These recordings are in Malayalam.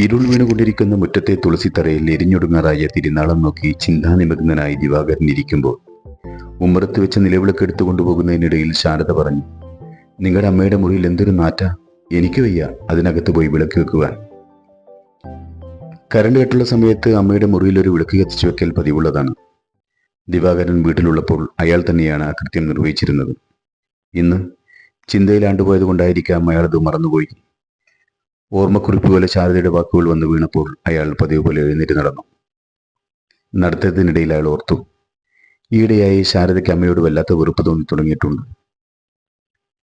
ഇരുൾ വീണുകൊണ്ടിരിക്കുന്ന മുറ്റത്തെ തുളസിത്തറയിൽ എരിഞ്ഞൊടുങ്ങാറായ തിരുനാളം നോക്കി ചിന്താനിമഗ്നനായി ദിവാകരൻ ഇരിക്കുമ്പോൾ ഉമ്മറത്ത് വെച്ച നിലവിളക്ക് എടുത്തു കൊണ്ടുപോകുന്നതിനിടയിൽ ശാരദ പറഞ്ഞു നിങ്ങളുടെ അമ്മയുടെ മുറിയിൽ എന്തൊരു നാറ്റ? എനിക്ക് വയ്യ അതിനകത്ത് പോയി വിളക്ക് വെക്കുവാൻ. കരണ്ട് കെട്ടുള്ള സമയത്ത് അമ്മയുടെ മുറിയിൽ ഒരു വിളക്ക് കത്തിച്ചു വെക്കൽ പതിവുള്ളതാണ്. ദിവാകരൻ വീട്ടിലുള്ളപ്പോൾ അയാൾ തന്നെയാണ് ആ കൃത്യം നിർവഹിച്ചിരുന്നത്. ഇന്ന് ചിന്തയിലാണ്ടുപോയത് കൊണ്ടായിരിക്കാം അയാൾ അത് മറന്നുപോയി. ഓർമ്മക്കുറിപ്പ് പോലെ ശാരദയുടെ വാക്കുകൾ വന്ന് വീണപ്പോൾ അയാൾ പതിവ് പോലെ എഴുന്നേറ്റ് നടന്നു. നടത്തത്തിനിടയിൽ അയാൾ ഓർത്തു ഈയിടെയായി ശാരദയ്ക്ക് അമ്മയോട് വല്ലാത്ത വെറുപ്പ് തോന്നി തുടങ്ങിയിട്ടുണ്ട്.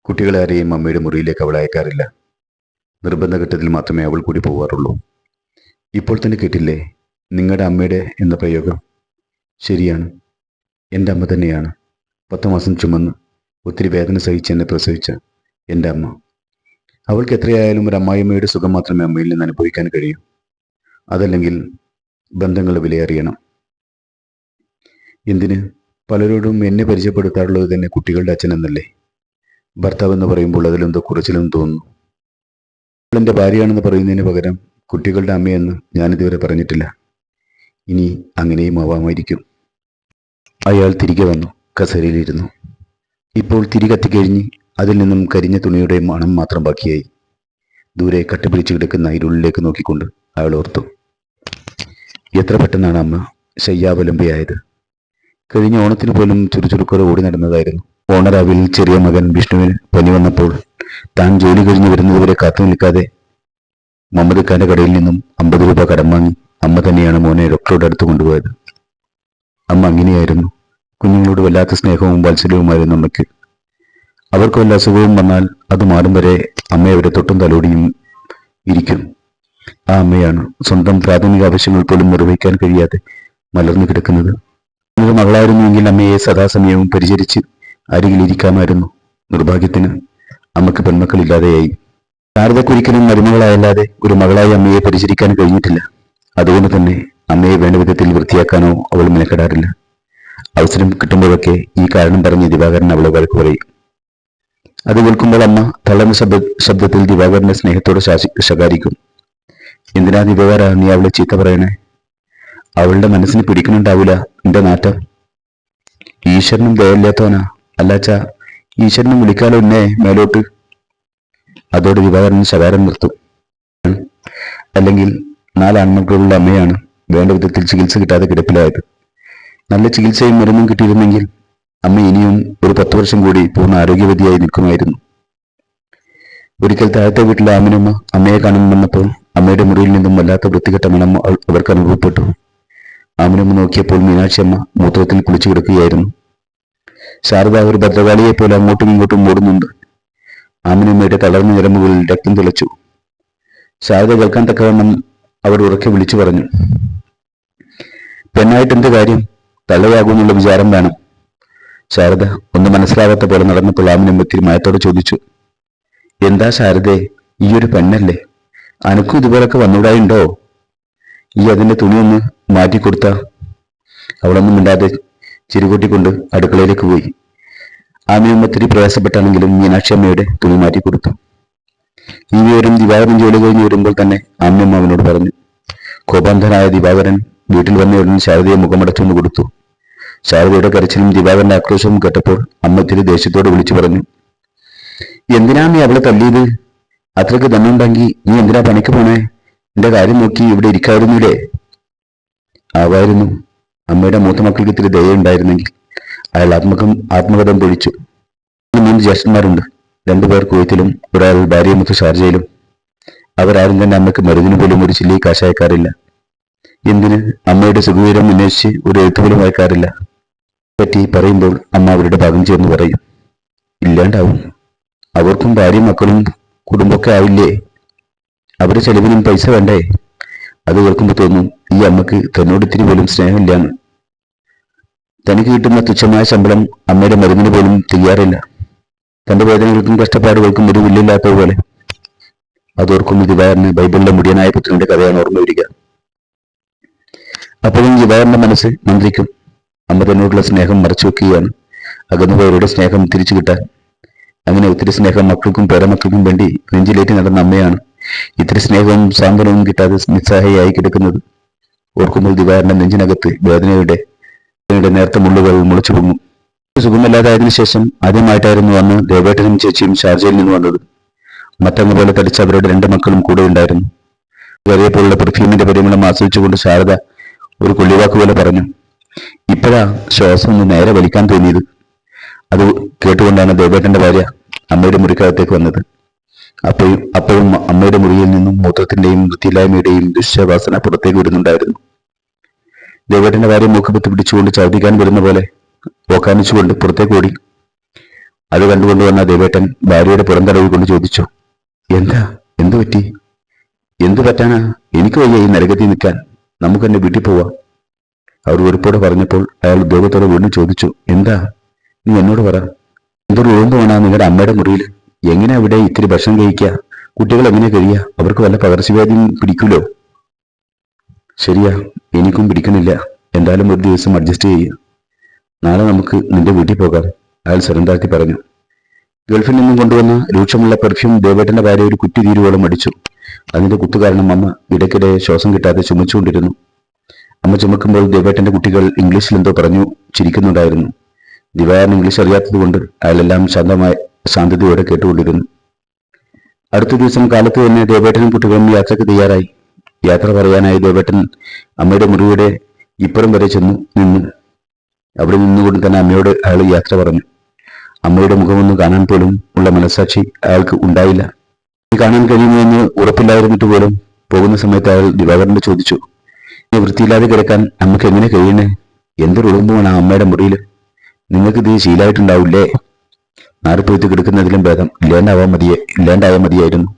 കുട്ടികളെ ആരെയും അമ്മയുടെ മുറിയിലേക്ക് അവൾ അയക്കാറില്ല. നിർബന്ധഘട്ടത്തിൽ മാത്രമേ അവൾ കൂടി പോവാറുള്ളൂ. ഇപ്പോൾ തന്നെ കേട്ടില്ലേ നിങ്ങളുടെ അമ്മയുടെ എന്ന പ്രയോഗം? ശരിയാണ് എന്റെ അമ്മ തന്നെയാണ്. പത്ത് മാസം ചുമന്ന് ഒത്തിരി വേദന സഹിച്ച് എന്നെ പ്രസവിച്ച എന്റെ അമ്മ. അവൾക്ക് എത്രയായാലും ഒരു അമ്മായിമ്മയുടെ സുഖം മാത്രമേ അമ്മയിൽ നിന്ന് അനുഭവിക്കാൻ കഴിയൂ. അതല്ലെങ്കിൽ ബന്ധങ്ങൾ വിലയറിയണം. എന്തിന്? പലരോടും എന്നെ പരിചയപ്പെടുത്താറുള്ളത് തന്നെ കുട്ടികളുടെ അച്ഛൻ എന്നല്ലേ ഭർത്താവ് എന്ന് പറയുമ്പോൾ അതിലെന്തോ കുറച്ചിലും തോന്നുന്നു. എന്റെ ഭാര്യയാണെന്ന് പറയുന്നതിന് പകരം കുട്ടികളുടെ അമ്മയെന്ന് ഞാനിതുവരെ പറഞ്ഞിട്ടില്ല. ഇനി അങ്ങനെയും ആവാമായിരിക്കും. അയാൾ തിരികെ വന്നു. കസേരയിലിരുന്നു. ഇപ്പോൾ തിരി കത്തിക്കഴിഞ്ഞ് അതിൽ നിന്നും കരിഞ്ഞ തുണിയുടെ മണം മാത്രം ബാക്കിയായി. ദൂരെ കട്ടുപിടിച്ച് കിടക്കുന്ന ഇരുളിലേക്ക് നോക്കിക്കൊണ്ട് അയാൾ ഓർത്തു എത്ര പെട്ടെന്നാണ് അമ്മ ശയ്യാവലംബിയായത്. കഴിഞ്ഞ ഓണത്തിന് പോലും ചുറുചുറുക്കോടെ ഓടി നടന്നതായിരുന്നു. ഓണരാവിൽ ചെറിയ മകൻ വിഷ്ണുവിന് പനി വന്നപ്പോൾ താൻ ജോലി കഴിഞ്ഞ് വരുന്നതുവരെ കാത്തു നിൽക്കാതെ മുഹമ്മദ് ഖാന്റെ കടയിൽ നിന്നും അമ്പത് രൂപ കടം വാങ്ങി അമ്മ തന്നെയാണ് മോനെ ഡോക്ടറുടെ അടുത്ത് കൊണ്ടുപോയത്. അമ്മ അങ്ങനെയായിരുന്നു. കുഞ്ഞുങ്ങളോട് വല്ലാത്ത സ്നേഹവും വാത്സല്യവുമായിരുന്നു അമ്മയ്ക്ക്. അവർക്ക് വല്ല അസുഖവും വന്നാൽ അത് മാറും വരെ അമ്മ അവരെ തൊട്ടും തലോടിയും ഇരിക്കും ആ അമ്മയാണ് സ്വന്തം പ്രാഥമിക ആവശ്യങ്ങൾ പോലും നിർവഹിക്കാൻ കഴിയാതെ മലർന്നു കിടക്കുന്നത്. ഒരു മകളായിരുന്നുവെങ്കിൽ അമ്മയെ സദാസമയവും പരിചരിച്ച് അരികിലിരിക്കാമായിരുന്നു നിർഭാഗ്യത്തിന് അമ്മയ്ക്ക് പെൺമക്കളില്ലാതെയായി. ശാരദക്കൊരിക്കലും മരുമകളായല്ലാതെ ഒരു മകളായി അമ്മയെ പരിചരിക്കാൻ കഴിഞ്ഞിട്ടില്ല. അതുകൊണ്ട് തന്നെ അമ്മയെ വേണ്ട വിധത്തിൽ വൃത്തിയാക്കാനോ അവൾ മെനക്കെടാറില്ല. അവസരം കിട്ടുമ്പോഴൊക്കെ ഈ കാരണം പറഞ്ഞ് ദിവാകരൻ അവളെ വഴക്ക് പറയും. അത് കേൾക്കുമ്പോൾ അമ്മ തളർന്ന ശബ്ദ ശബ്ദത്തിൽ ദിവാകരന്റെ സ്നേഹത്തോടെ ശകാരിക്കും. എന്തിനാ ദിവാകര നീ അവളെ ചീത്ത പറയണേ? അവളുടെ മനസ്സിന് പിടിക്കുന്നുണ്ടാവില്ല നിന്റെ നാറ്റം. ഈശ്വരനും ദയല്ലാത്തവനാ അല്ലാച്ച ഈശ്വരനും വിളിക്കാലോ എന്നെ മേലോട്ട്? അതോടെ ദിവാകരൻ ശകാരം നിർത്തും. അല്ലെങ്കിൽ നാല് ആൺമക്കളുള്ള അമ്മയാണ് വേണ്ട വിധത്തിൽ ചികിത്സ കിട്ടാതെ കിടപ്പിലായത്. നല്ല ചികിത്സയും മരുന്നും കിട്ടിയിരുന്നെങ്കിൽ അമ്മ ഇനിയും ഒരു പത്ത് വർഷം കൂടി പൂർണ ആരോഗ്യവതിയായി നിൽക്കുമായിരുന്നു. ഒരിക്കൽ താഴത്തെ വീട്ടിലെ ആമിനമ്മ അമ്മയെ കാണാൻ വന്നപ്പോൾ അമ്മയുടെ മുറിയിൽ നിന്നും വല്ലാത്ത വൃത്തികെട്ട മണം അവ- അവർക്ക് അനുഭവപ്പെട്ടു. ആമിനമ്മ നോക്കിയപ്പോൾ മീനാക്ഷി അമ്മ മൂത്രത്തിൽ കുളിച്ചു കിടക്കുകയായിരുന്നു. ശാരദ ഒരു ഭദ്രകാളിയെ പോലെ അങ്ങോട്ടും ഇങ്ങോട്ടും ഓടുന്നുണ്ട്. ആമിനമ്മയുടെ തളർന്ന ഞരമ്പുകളിൽ രക്തം തിളച്ചു. ശാരദ കേൾക്കാൻ തക്കവണ്ണം അവർ ഉറക്കെ വിളിച്ചു പറഞ്ഞു പെണ്ണായിട്ട് എന്ത് കാര്യം? തള്ളയാകുമെന്നുള്ള വിചാരം വേണം. ശാരദ ഒന്ന് മനസ്സിലാവാത്ത പോലെ നടന്ന ഇത്തിരി മയത്തോടെ ചോദിച്ചു. എന്താ ശാരദേ ഈ ഒരു പെണ്ണല്ലേ? അനക്കും ഇതുപോലൊക്കെ വന്നൂടായുണ്ടോ ഈ അതിന്റെ തുണി ഒന്ന് മാറ്റിക്കൊടുത്ത അവളൊന്നും മിണ്ടാതെ ചിരികൂട്ടിക്കൊണ്ട് അടുക്കളയിലേക്ക് പോയി. ആമയമ്മ ഒത്തിരി പ്രയാസപ്പെട്ടാണെങ്കിലും മീനാക്ഷി അമ്മയുടെ തുണി മാറ്റിക്കൊടുത്തു ഈ വിവരം ദിവാകരൻ ജോലി കഴിഞ്ഞ് വരുമ്പോൾ തന്നെ ആമയമ്മ അവനോട് പറഞ്ഞു. കോപാന്ധനായ ദിവാകരൻ വീട്ടിൽ വന്ന ശാരദയെ മുഖമടച്ചൊന്ന് കൊടുത്തു. ശാരദയുടെ കരച്ചിലും ദിവാകരന്റെ ആക്രോശവും കേട്ടപ്പോൾ അമ്മ ഇത്തിരി ദേഷ്യത്തോട് വിളിച്ചു പറഞ്ഞു എന്തിനാ നീ അവളെ തല്ലിയത് അത്രയ്ക്ക് തന്നുണ്ടെങ്കിൽ നീ എന്തിനാ പണിക്ക് പോണേ? എന്റെ കാര്യം നോക്കി ഇവിടെ ഇരിക്കായിരുന്നില്ലേ ആവായിരുന്നു. അമ്മയുടെ മൂത്ത മക്കൾക്ക് ഇത്തിരി ദയുണ്ടായിരുന്നെങ്കിൽ അയാൾ ആത്മകം ആത്മകഥം പൊഴിച്ചു മൂന്ന് ജ്യേഷ്ഠന്മാരുണ്ട്. രണ്ടുപേർ കുവൈത്തിലും ഒരാൾ ഭാര്യമുത്ത് ഷാർജയിലും. അവരാരും തന്നെ അമ്മയ്ക്ക് മരുന്നിന് പോലും ഒരു ചില്ലി കാശ് അയക്കാറില്ല. എന്തിന്? അമ്മയുടെ സുഖവിവരം അന്വേഷിച്ച് ഒരു എഴുത്തുപോലും അയക്കാറില്ല പറ്റി പറയുമ്പോൾ അമ്മ അവരുടെ ഭാഗം ചേർന്ന് പറയും ഇല്ലാണ്ടാവും. അവർക്കും ഭാര്യയും മക്കളും കുടുംബമൊക്കെ ആവില്ലേ അവരുടെ ചെലവിനും പൈസ വേണ്ടേ? അത് കേൾക്കുമ്പോൾ തോന്നും ഈ അമ്മയ്ക്ക് തന്നോട് ഇത്തിരി പോലും സ്നേഹമില്ലാന്ന് തനിക്ക് കിട്ടുന്ന തുച്ഛമായ ശമ്പളം അമ്മയുടെ മരുന്നിന് പോലും തയ്യാറില്ല. തന്റെ വേദനകൾക്കും കഷ്ടപ്പാടുകൾക്കും ഒരു വില്ലില്ലാത്തതുപോലെ അതോർക്കും ദിവാകരന് ബൈബിളിലെ മുടിയനായ പുത്രന്റെ കഥയാണ് ഓർമ്മ വരിക. അപ്പോഴും ദിവാകരന്റെ മനസ്സ് മന്ത്രിക്കും. അമ്മ സ്നേഹം മറച്ചു വെക്കുകയാണ്. അകന്നുപോയവരുടെ സ്നേഹം തിരിച്ചു കിട്ടാൻ. അങ്ങനെ ഒത്തിരി സ്നേഹം മക്കൾക്കും പേരമക്കൾക്കും വേണ്ടി നെഞ്ചിലേറ്റി നടന്ന അമ്മയാണ്. ഇത്തിരി സ്നേഹവും സാന്ത്വനവും കിട്ടാതെ നിസ്സഹായിയായി കിടക്കുന്നത്. ഓർക്കുമ്പോൾ ദിവാറിന്റെ നെഞ്ചിനകത്ത് വേദനയുടെ നേരത്തെ മുള്ളുകൾ മുളച്ചു പൊങ്ങും. സുഖമില്ലാതായതിനു ശേഷം ആദ്യമായിട്ടായിരുന്നു അന്ന് ദേവേട്ടനും ചേച്ചിയും ഷാർജയിൽ നിന്ന് വന്നത്. മറ്റങ്ങ് പോലെ തടിച്ച അവരുടെ രണ്ട് മക്കളും കൂടെ ഉണ്ടായിരുന്നു. വരെപ്പോലുള്ള പെർഫ്യൂമിന്റെ പരിമളം ആസ്വദിച്ചുകൊണ്ട് ശാരദ ഒരു കൊള്ളിവാക്ക് പോലെ പറഞ്ഞു. ഇപ്പോഴാ ശ്വാസം ഒന്ന് നേരെ വലിക്കാൻ തോന്നിയത്. അത് കേട്ടുകൊണ്ടാണ് ദേവേട്ടന്റെ ഭാര്യ അമ്മയുടെ മുറിക്കകത്തേക്ക് വന്നത്. അപ്പോഴും അപ്പോഴും അമ്മയുടെ മുറിയിൽ നിന്നും മൂത്രത്തിന്റെയും വൃത്തിയില്ലായ്മയുടെയും ദുശ്യവാസന പുറത്തേക്ക് വരുന്നുണ്ടായിരുന്നു ദേവേട്ടന്റെ ഭാര്യ മൂക്കപ്പത്ത് പിടിച്ചുകൊണ്ട് ഛർദ്ദിക്കാൻ വരുന്ന പോലെ ഓക്കാനിച്ചുകൊണ്ട് പുറത്തേക്ക് ഓടി. അത് കണ്ടുകൊണ്ട് വന്ന ദേവേട്ടൻ ഭാര്യയുടെ പുറന്തടവ് കൊണ്ട് ചോദിച്ചു എന്താ എന്തു പറ്റി? എന്തു പറ്റാനാ? എനിക്ക് വയ്യ ഈ നരകത്തിൽ നിൽക്കാൻ. നമുക്ക് എന്നെ വീട്ടിൽ പോവാം. അവർ വെറുപ്പോടെ പറഞ്ഞപ്പോൾ അയാൾ ഉദ്യോഗത്തോടെ വീണ്ടും ചോദിച്ചു എന്താ? നീ എന്നോട് പറ. എന്തൊരു ഉഴമ്പുവാണ് നിങ്ങളുടെ അമ്മയുടെ മുറിയിൽ. എങ്ങനെ അവിടെ ഇത്തിരി ഭക്ഷണം കഴിക്കുക? കുട്ടികൾ എങ്ങനെ കഴിയുക? അവർക്ക് വല്ല പകർച്ചവ്യാധിയും പിടിക്കൂലോ? ശരിയാ എനിക്കും പിടിക്കണില്ല. എന്തായാലും ഒരു ദിവസം അഡ്ജസ്റ്റ് ചെയ്യുക നാളെ നമുക്ക് നിന്റെ വീട്ടിൽ പോകാം അയാൾ സ്വരന്താക്കി പറഞ്ഞു. ഗൾഫിൽ നിന്നും കൊണ്ടുവന്ന രൂക്ഷമുള്ള പെർഫ്യൂം ദേവേട്ടന്റെ ഭാര്യ ഒരു കുറ്റി തീരുവോളം അടിച്ചു. അതിന്റെ കുത്തു കാരണം അമ്മ ഇടയ്ക്കിടെ ശ്വാസം കിട്ടാതെ ചുമച്ചുകൊണ്ടിരുന്നു. അമ്മ ചുമക്കുമ്പോൾ ദേവേട്ടന്റെ കുട്ടികൾ ഇംഗ്ലീഷിൽ എന്തോ പറഞ്ഞു ചിരിക്കുന്നുണ്ടായിരുന്നു. ദിവാരൻ ഇംഗ്ലീഷ് അറിയാത്തതുകൊണ്ട് അയാളെല്ലാം ശാന്തമായ ശാന്തതയോടെ കേട്ടുകൊണ്ടിരുന്നു. അടുത്ത ദിവസം കാലത്ത് തന്നെ ദേവേട്ടനും കുട്ടികളും യാത്രയ്ക്ക് തയ്യാറായി. യാത്ര പറയാനായി ദേവേട്ടൻ അമ്മയുടെ മുറിയുടെ ഇപ്പുറം വരെ ചെന്നു നിന്നു. അവിടെ നിന്നുകൊണ്ട് തന്നെ അമ്മയോട് അയാൾ യാത്ര പറഞ്ഞു. അമ്മയുടെ മുഖമൊന്നും കാണാൻ പോലും ഉള്ള മനസാക്ഷി അയാൾക്ക് ഉണ്ടായില്ല. "ഇത് കാണാൻ കഴിയുമെന്ന് ഉറപ്പില്ലായിരുന്നിട്ട് പോലും? പോകുന്ന സമയത്ത് അയാൾ ദിവാകരനോട് ചോദിച്ചു. "ഈ വൃത്തിയില്ലാതെ കിടക്കാൻ നമുക്ക് എങ്ങനെ കഴിയണേ? എന്തൊരു ഉറുമ്പുമാണ് ആ അമ്മയുടെ മുറിയിൽ നിങ്ങൾക്ക് ഇത് ശീലമായിട്ടുണ്ടാവില്ലേ? നാറിപ്പൊയ്ത്ത് കിടക്കുന്നതിലും ഭേദം ഇല്ലാണ്ടാവാൻ മതിയെ ഇല്ലാണ്ടായാൽ മതിയായിരുന്നു.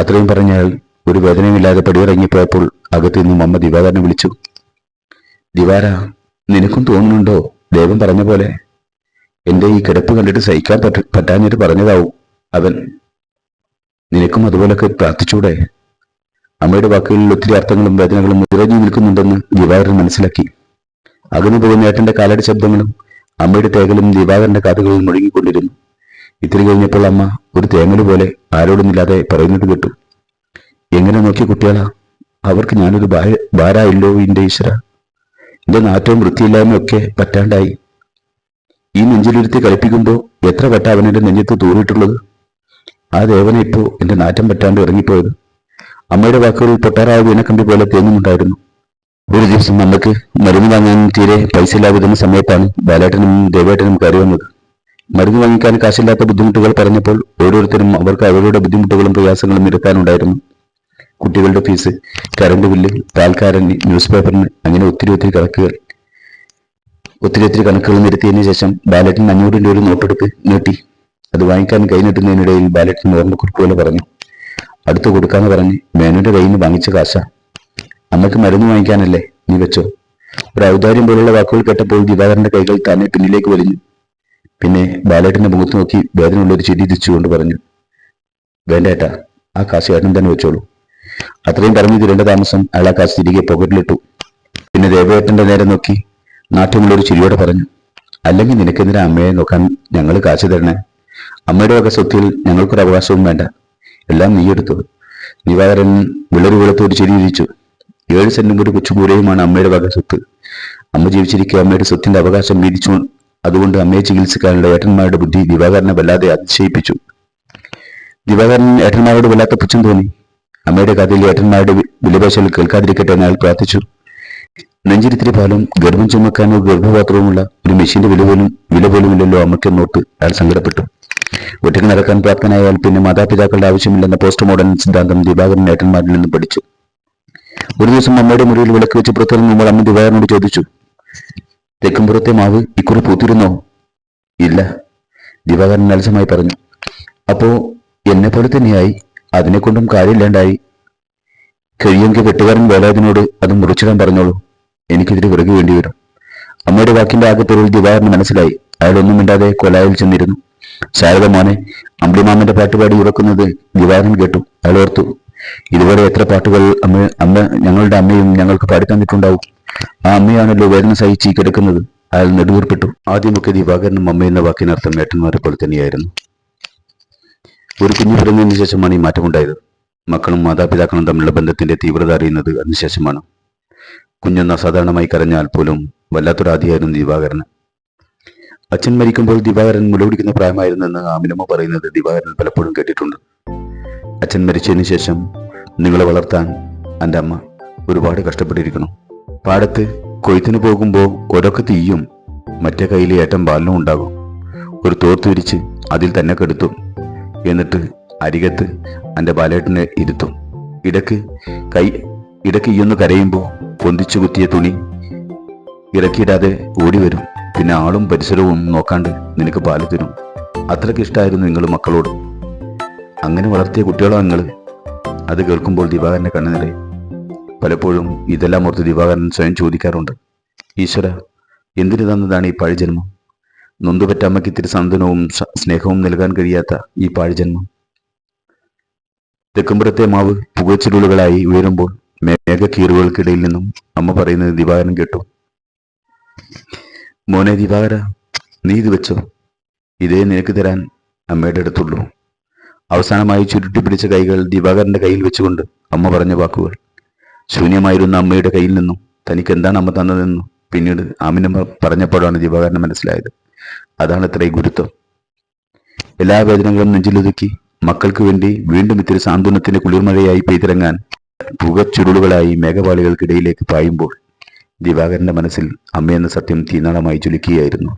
അത്രയും പറഞ്ഞാൽ ഒരു വേദനയുമില്ലാതെ പടിയിറങ്ങിപ്പോയപ്പോൾ അകത്തു നിന്നും അമ്മ ദിവാകരനെ വിളിച്ചു. ദിവാര നിനക്കും തോന്നുന്നുണ്ടോ? ദൈവം പറഞ്ഞ പോലെ. എന്റെ ഈ കിടപ്പ് കണ്ടിട്ട് സഹിക്കാൻ പറ്റ പറ്റാഞ്ഞിട്ട് പറഞ്ഞതാവും അവൻ. നിനക്കും അതുപോലൊക്കെ പ്രാർത്ഥിച്ചൂടെ? അമ്മയുടെ വാക്കുകളിൽ ഒത്തിരി അർത്ഥങ്ങളും വേദനകളും നിറഞ്ഞു നിൽക്കുന്നുണ്ടെന്ന് ദിവാകരൻ മനസ്സിലാക്കി. അകന്നു പോകുന്ന ഏട്ടന്റെ കാലടി ശബ്ദങ്ങളും അമ്മയുടെ തേകലും ദിവാകരന്റെ കാതുകളിൽ മുഴുകിക്കൊണ്ടിരുന്നു ഇത്തിരി കഴിഞ്ഞപ്പോൾ അമ്മ ഒരു തേങ്ങൽ പോലെ ആരോടുമില്ലാതെ പറയുന്നത് കേട്ടു. എങ്ങനെ നോക്കി കുട്ടികളാ? അവർക്ക് ഞാനൊരു ഭാര- ഭാരായില്ലോ ഇന്റെ ഈശ്വര. എന്റെ നാറ്റവും വൃത്തിയില്ലായ്മയൊക്കെ പറ്റാണ്ടായി. ഈ നെഞ്ചിലിരുത്തി കളിപ്പിക്കുമ്പോൾ എത്ര വട്ട അവനെന്റെ നെഞ്ചത്ത് തൂറിയിട്ടുള്ളത്? ആ ദേവനെ ഇപ്പോ എന്റെ നാറ്റം പറ്റാണ്ട് ഇറങ്ങിപ്പോയത്? അമ്മയുടെ വാക്കുകളിൽ പൊട്ടാറായ വീണക്കമ്പി പോലെ തേങ്ങുന്നുണ്ടായിരുന്നു ഒരു ദിവസം നമ്മൾക്ക് മരുന്ന് വാങ്ങാൻ തീരെ പൈസ ഇല്ലാതിരുന്ന സമയത്താണ് ബാലേട്ടനും ദേവേട്ടനും കയറി വന്നത്. മരുന്ന് വാങ്ങിക്കാൻ കാശില്ലാത്ത ബുദ്ധിമുട്ടുകൾ പറഞ്ഞപ്പോൾ ഓരോരുത്തരും അവർക്ക് അവരുടെ ബുദ്ധിമുട്ടുകളും പ്രയാസങ്ങളും നിരത്താനുണ്ടായിരുന്നു കുട്ടികളുടെ ഫീസ് കറണ്ട് ബില്ല് പാൽക്കാരന് ന്യൂസ് പേപ്പറിന് അങ്ങനെ ഒത്തിരി ഒത്തിരി കണക്കുകൾ. ഒത്തിരി ഒത്തിരി കണക്കുകൾ നിരത്തിയതിന് ശേഷം ബാലറ്റിന് അഞ്ഞൂറിന്റെ ഒരു നോട്ടെടുത്ത് നീട്ടി. അത് വാങ്ങിക്കാൻ കൈ നീട്ടുന്നതിനിടയിൽ ബാലറ്റിന് ഓർമ്മക്കുറിപ്പ് പോലെ പറഞ്ഞു. അടുത്ത് കൊടുക്കാന്ന് പറഞ്ഞ് മേനുവിന്റെ കയ്യിൽ നിന്ന് വാങ്ങിച്ച കാശ. അമ്മയ്ക്ക് മരുന്ന് വാങ്ങിക്കാനല്ലേ നീ വെച്ചോ? ഒരു ഔദാര്യം പോലുള്ള വാക്കുകൾ കേട്ടപ്പോൾ ദിവാകരന്റെ കൈകൾ തന്നെ പിന്നിലേക്ക് വലിഞ്ഞു. പിന്നെ ബാലേട്ടന്റെ മുഖത്ത് നോക്കി വേദനയുള്ള ഒരു ചിരി തിരിച്ചുകൊണ്ട് പറഞ്ഞു വേണ്ട ഏട്ടാ ആ കാശ് ഏട്ടൻ തന്നെ വെച്ചോളൂ. അത്രയും പറഞ്ഞു തിരേണ്ട താമസം അയാൾ ആ കാശ് തിരികെ പോക്കറ്റിലിട്ടു. പിന്നെ ദേവേട്ടന്റെ നേരെ നോക്കി നാട്ടിലുള്ള ഒരു ചിരിയോടെ പറഞ്ഞു അല്ലെങ്കിൽ നിനക്കെതിരെ അമ്മയെ നോക്കാൻ ഞങ്ങൾ കാശ് തരണേ. അമ്മയുടെ വക സ്വത്തിൽ ഞങ്ങൾക്കൊരു അവകാശവും വേണ്ട. എല്ലാം നീയെടുത്തത് ദിവാകരൻ വിളറി വെളുത്തോട് ചിരി വിരിച്ചു. ഏഴ് സെന്റും ഒരു കൊച്ചുകൂരയുമാണ് അമ്മയുടെ വക സ്വത്ത്. അമ്മ ജീവിച്ചിരിക്കെ അമ്മയുടെ സ്വത്തിന്റെ അവകാശം വീതിച്ചു അതുകൊണ്ട് അമ്മയെ ചികിത്സിക്കാനുള്ള ഏട്ടന്മാരുടെ ബുദ്ധി ദിവാകരനെ വല്ലാതെ അതിശയിപ്പിച്ചു. ദിവാകരൻ ഏട്ടന്മാരോട് വല്ലാത്ത പുച്ഛം തോന്നി. അമ്മയുടെ കഥയിൽ ഏട്ടന്മാരുടെ വിലപേശൽ കേൾക്കാതിരിക്കട്ടെ എന്ന് പ്രാർത്ഥിച്ചു. നെഞ്ചിരിത്തിരി പാലും ഗർഭം ചുമക്കാനോ ഗർഭപാത്രവുമുള്ള ഒരു മെഷീന്റെ വില പോലും വില പോലുമില്ലല്ലോ അമ്മയ്ക്കെന്നോർത്ത് അയാൾ സങ്കടപ്പെട്ടു. ഒറ്റയ്ക്ക് നടക്കാൻ പ്രാപ്തനായാൽ പിന്നെ മാതാപിതാക്കളുടെ ആവശ്യമില്ലെന്ന പോസ്റ്റ് മോഡേൺ സിദ്ധാന്തം ദിവാകരൻ ഏട്ടന്മാരിൽ നിന്ന് പഠിച്ചു. ഒരു ദിവസം അമ്മയുടെ മുറിയിൽ വിളക്ക് വെച്ച് പുറത്തിറങ്ങുമ്പോൾ അമ്മ ദിവാകരനോട് ചോദിച്ചു തെക്കുംപുറത്തെ മാവ് ഇക്കുറി പൂത്തിരുന്നോ? ഇല്ല ദിവാകരൻ അലസമായി പറഞ്ഞു. അപ്പോ എന്നെ പോലെ തന്നെയായി അതിനെക്കൊണ്ടും കാര്യമില്ലാണ്ടായി. കഴിയുമെങ്കിൽ വെട്ടുകാരൻ വേലാതിനോട് അത് മുറിച്ചിടാൻ പറഞ്ഞോളൂ. എനിക്കിതിന് വിറക് വേണ്ടി വരും അമ്മയുടെ വാക്കിന്റെ ആകെ പൊരുൾ ദിവാകരന് മനസ്സിലായി. അയാൾ ഒന്നും കൊലായിൽ ചെന്നിരുന്നു. ശാരദ മോനെ അമ്പിളിമാമന്റെ പാട്ടുപാടി ഉറക്കുന്നത് ദിവാകരൻ കേട്ടു. അയാൾ ഓർത്തു ഇതുവരെ എത്ര പാട്ടുകൾ അമ്മ അമ്മ ഞങ്ങളുടെ അമ്മയും ഞങ്ങൾക്ക് പാടി തന്നിട്ടുണ്ടാവും. ആ അമ്മയാണല്ലോ വേദന സഹിച്ച് കിടക്കുന്നത്. അയാൾ നെടുവീർപ്പെട്ടു. ആദ്യമൊക്കെ ദിവാകരനും അമ്മ എന്ന വാക്കിനർത്ഥം ഏട്ടന്മാരെ പോലെ തന്നെയായിരുന്നു. ഒരു കുഞ്ഞു പിറന്നതിന് ശേഷമാണ് ഈ മാറ്റമുണ്ടായത്. മക്കളും മാതാപിതാക്കളും തമ്മിലുള്ള ബന്ധത്തിന്റെ തീവ്രത അറിയുന്നത് അതിനുശേഷമാണ്. കുഞ്ഞൊന്ന് അസാധാരണമായി കരഞ്ഞാൽ പോലും വല്ലാത്തൊരാധിയായിരുന്നു ദിവാകരന്. അച്ഛൻ മരിക്കുമ്പോൾ ദിവാകരൻ മുലപിടിക്കുന്ന പ്രായമായിരുന്നെന്ന് ആമിനമ്മ പറയുന്നത് ദിവാകരൻ പലപ്പോഴും കേട്ടിട്ടുണ്ട്. അച്ഛൻ മരിച്ചതിന് ശേഷം നിങ്ങളെ വളർത്താൻ എന്റെ അമ്മ ഒരുപാട് കഷ്ടപ്പെട്ടിരിക്കണം പാടത്ത് കൊയ്ത്തിന് പോകുമ്പോൾ ഒരൊക്കെ തീയും മറ്റേ കയ്യിൽ ഏട്ടൻ പാലിനും ഉണ്ടാകും. ഒരു തോർത്ത് വിരിച്ച് അതിൽ തന്നെ കെടുത്തും. എന്നിട്ട് അരികത്ത് എന്റെ ബാലേട്ടനെ ഇരുത്തും. ഇടയ്ക്ക് കൈ ഇടയ്ക്ക് ഈയൊന്ന് കരയുമ്പോൾ പൊന്തിച്ചു കുത്തിയ തുണി ഇറക്കിയിടാതെ ഓടി വരും. പിന്നെ ആളും പരിസരവും നോക്കാണ്ട് നിനക്ക് പാൽ തരും. അത്രയ്ക്ക് ഇഷ്ടമായിരുന്നു നിങ്ങൾ മക്കളോട്. അങ്ങനെ വളർത്തിയ കുട്ടികളോ നിങ്ങൾ അത് കേൾക്കുമ്പോൾ ദിവാകരന്റെ കണ്ണു പലപ്പോഴും ഇതെല്ലാം ഓർത്ത് ദിവാകരൻ സ്വയം ചോദിക്കാറുണ്ട്. ഈശ്വര എന്തിനു തന്നതാണ് ഈ പാഴ്ജന്മം? നൊന്തുപറ്റ അമ്മയ്ക്ക് ഇത്തിരി സന്തനവും സ്നേഹവും നൽകാൻ കഴിയാത്ത ഈ പാഴ്ജന്മം. തെക്കുംപുറത്തെ മാവ് പുകച്ചിരുളുകളായി ഉയരുമ്പോൾ മേഘക്കീറുകൾക്കിടയിൽ നിന്നും അമ്മ പറയുന്നത് ദിവാകരൻ കേട്ടു. മോനെ ദിവാകര നീ ഇത് വെച്ചോ. ഇതേ നിനക്ക് തരാൻ അമ്മയുടെ അടുത്തുള്ളൂ. അവസാനമായി ചുരുട്ടി പിടിച്ച കൈകൾ ദിവാകരന്റെ കയ്യിൽ വെച്ചുകൊണ്ട് അമ്മ പറഞ്ഞ വാക്കുകൾ. ശൂന്യമായിരുന്ന അമ്മയുടെ കയ്യിൽ നിന്നും തനിക്ക് എന്താണ് അമ്മ തന്നതെന്നും പിന്നീട് ആമിനമ്മ പറഞ്ഞപ്പോഴാണ് ദിവാകരന് മനസ്സിലായത്. അതാണ് ഇത്ര ഗുരുത്വം. എല്ലാ വേദനകളും നെഞ്ചിലൊതുക്കി മക്കൾക്ക് വേണ്ടി വീണ്ടും ഇത്തിരി സാന്ത്വനത്തിന്റെ കുളിർമഴയായി പെയ്തിറങ്ങാൻ പുകച്ചുരുളുകളായി മേഘപാളികൾക്കിടയിലേക്ക് പായുമ്പോൾ ദിവാകരന്റെ മനസ്സിൽ അമ്മയെന്ന സത്യം തീനാളമായി ജ്വലിക്കുകയായിരുന്നു